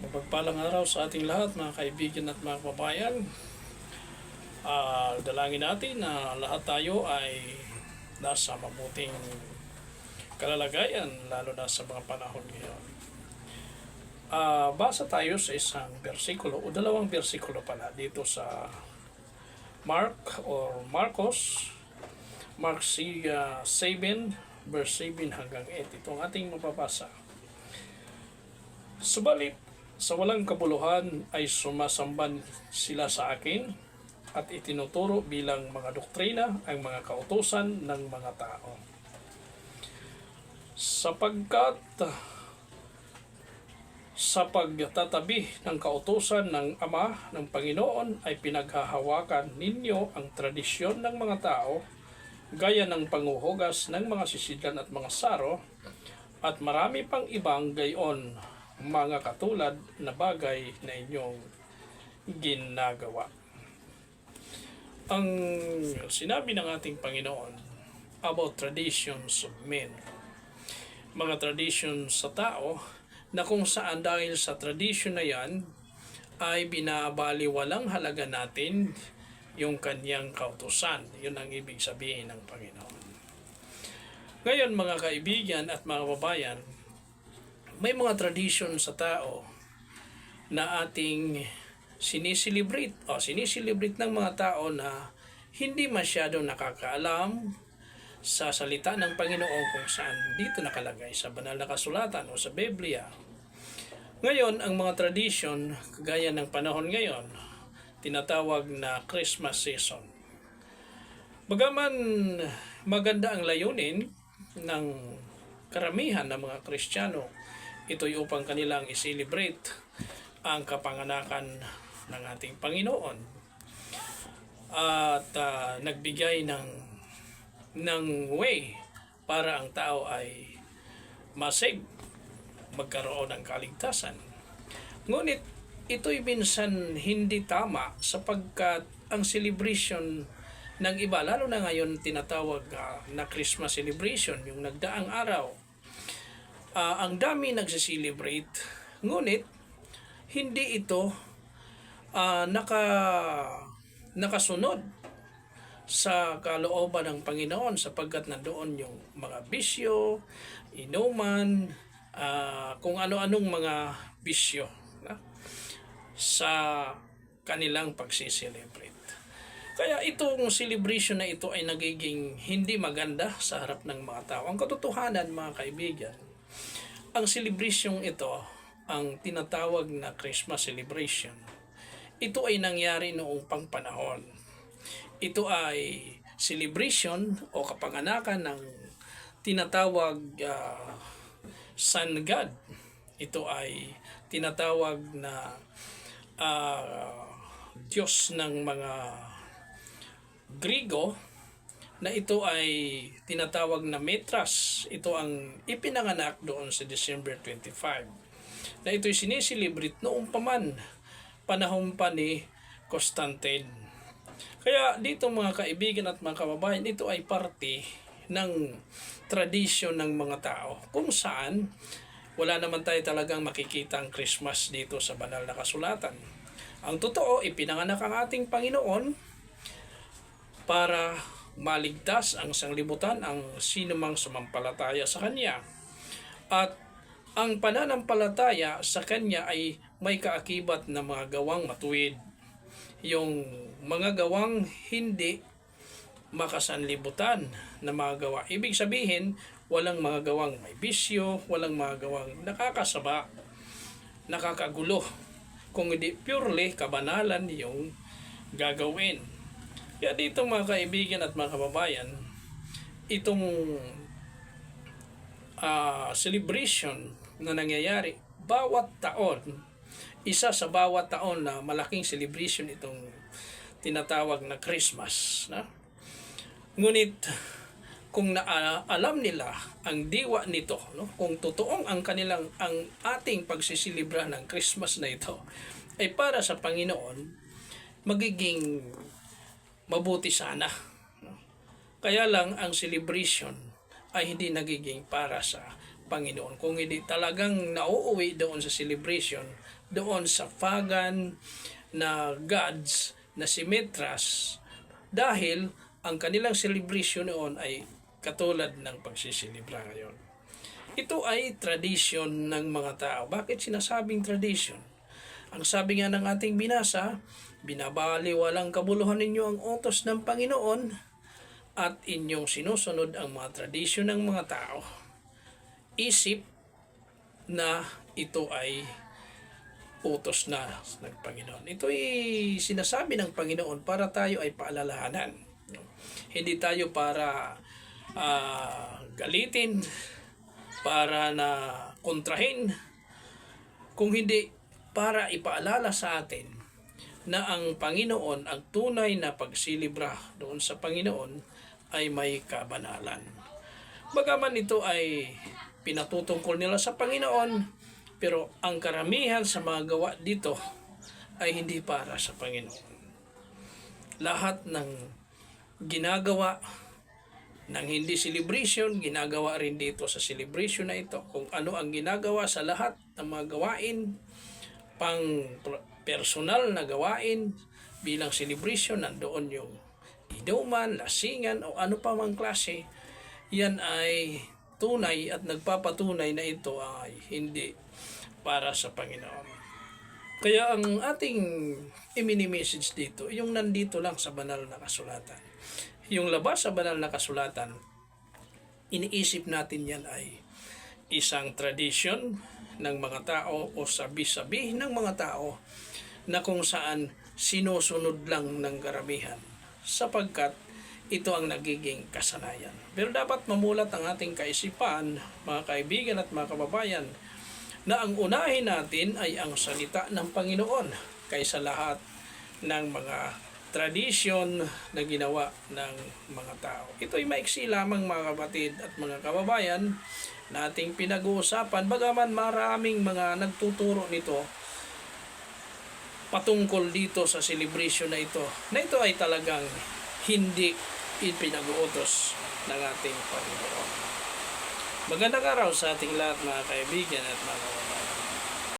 Mapagpalang araw sa ating lahat, mga kaibigan at mga kababayan. Ah, dalangin natin na lahat tayo ay nasa mabuting kalalagayan, lalo na sa mga panahon ngayon. Ah, basa tayo sa isang bersikulo, o dalawang bersikulo pala, dito sa Mark or Marcos, Mark C, ah, 7, verse 7 hanggang 8. Ito ang ating mapapasa. Subalit, sa walang kabuluhan ay sumasamban sila sa akin at itinuturo bilang mga doktrina ang mga kautosan ng mga tao. Sapagkat sa pagtatabi ng kautosan ng Ama ng Panginoon ay pinaghahawakan ninyo ang tradisyon ng mga tao gaya ng panguhugas ng mga sisidlan at mga saro at marami pang ibang gayon mga katulad na bagay na inyong ginagawa. Ang sinabi ng ating Panginoon about traditions of men, mga traditions sa tao na kung saan dahil sa tradition na yan ay binabaliwalang halaga natin yung kanyang kautusan. Yun ang ibig sabihin ng Panginoon. Ngayon mga kaibigan at mga babayan, may mga tradition sa tao na ating sinisilibrate o sinisilibrate ng mga tao na hindi masyado nakakaalam sa salita ng Panginoon kung saan dito nakalagay sa banal na kasulatan o sa Biblia. Ngayon, ang mga tradition, kagaya ng panahon ngayon, tinatawag na Christmas season. Bagaman maganda ang layunin ng karamihan ng mga Kristiyano, ito'y upang kanilang i-celebrate ang kapanganakan ng ating Panginoon at ah, nagbigay ng ng way para ang tao ay masave, magkaroon ng kaligtasan. Ngunit ito'y minsan hindi tama sapagkat ang celebration ng iba, lalo na ngayon tinatawag ah, na Christmas celebration, yung nagdaang araw, Ah, ang dami nagsiselebrate, ngunit hindi ito ah, naka nakasunod sa kalooban ng Panginoon sapagkat nandoon yung mga bisyo, inuman, ah, kung ano-anong mga bisyo na, sa kanilang pagsiselebrate. Kaya itong celebration na ito ay nagiging hindi maganda sa harap ng mga tao. Ang katotohanan mga kaibigan, ang celebration ito, ang tinatawag na Christmas celebration, ito ay nangyari noong pang panahon. Ito ay celebration o kapanganakan ng tinatawag ah, Sun God. Ito ay tinatawag na ah, Diyos ng mga Grigo na ito ay tinatawag na Metras. Ito ang ipinanganak doon sa December 25. Na ito'y sineselebrate noong paman, panahon pa ni Constantine. Kaya dito mga kaibigan at mga kababayan, ito ay parte ng tradisyon ng mga tao kung saan wala naman tayo talagang makikita ang Christmas dito sa banal na kasulatan. Ang totoo, ipinanganak ang ating Panginoon para maligtas ang sanglibutan ang sinumang sumampalataya sa Kanya. At ang pananampalataya sa Kanya ay may kaakibat na mga gawang matuwid. Yung mga gawang hindi makasanlibutan na mga gawa. Ibig sabihin, walang mga gawang may bisyo, walang mga gawang nakakasaba, nakakagulo. Kung hindi purely kabanalan yung gagawin. Kaya dito mga kaibigan at mga kababayan, itong ah, celebration na nangyayari bawat taon, isa sa bawat taon na malaking celebration itong tinatawag na Christmas. Na? Ngunit kung naalam nila ang diwa nito, no? kung totoong ang kanilang ang ating pagsisilibra ng Christmas na ito ay para sa Panginoon, magiging mabuti sana. Kaya lang ang celebration ay hindi nagiging para sa Panginoon. Kung hindi talagang nauuwi doon sa celebration, doon sa pagan na gods na si Mitras dahil ang kanilang celebration noon ay katulad ng pagsisilibra ngayon. Ito ay tradition ng mga tao. Bakit sinasabing tradition? Ang sabi nga ng ating binasa, binabali walang kabuluhan ninyo ang utos ng Panginoon at inyong sinusunod ang mga tradisyon ng mga tao. Isip na ito ay utos na ng Panginoon. Ito ay sinasabi ng Panginoon para tayo ay paalalahanan. Hindi tayo para ah, galitin, para na kontrahin, kung hindi para ipaalala sa atin na ang Panginoon, ang tunay na pagsilibra doon sa Panginoon ay may kabanalan. Bagaman ito ay pinatutungkol nila sa Panginoon, pero ang karamihan sa mga gawa dito ay hindi para sa Panginoon. Lahat ng ginagawa ng hindi celebration, ginagawa rin dito sa celebration na ito. Kung ano ang ginagawa sa lahat ng mga gawain, pang personal na gawain bilang celebration, nandoon yung inuman, lasingan, o ano pa mang klase, yan ay tunay at nagpapatunay na ito ay hindi para sa Panginoon. Kaya ang ating imini-message dito, yung nandito lang sa banal na kasulatan. Yung labas sa banal na kasulatan, iniisip natin yan ay isang tradisyon ng mga tao o sabi-sabi ng mga tao na kung saan sinusunod lang ng karamihan sapagkat ito ang nagiging kasanayan. Pero dapat mamulat ang ating kaisipan, mga kaibigan at mga kababayan, na ang unahin natin ay ang salita ng Panginoon kaysa lahat ng mga tradisyon na ginawa ng mga tao. Ito ay maiksi lamang mga kapatid at mga kababayan na ating pinag-uusapan. Bagaman maraming mga nagtuturo nito patungkol dito sa celebration na ito. Na ito ay talagang hindi ipinag-uutos ng ating Panginoon. Magandang araw sa ating lahat mga kaibigan at mga.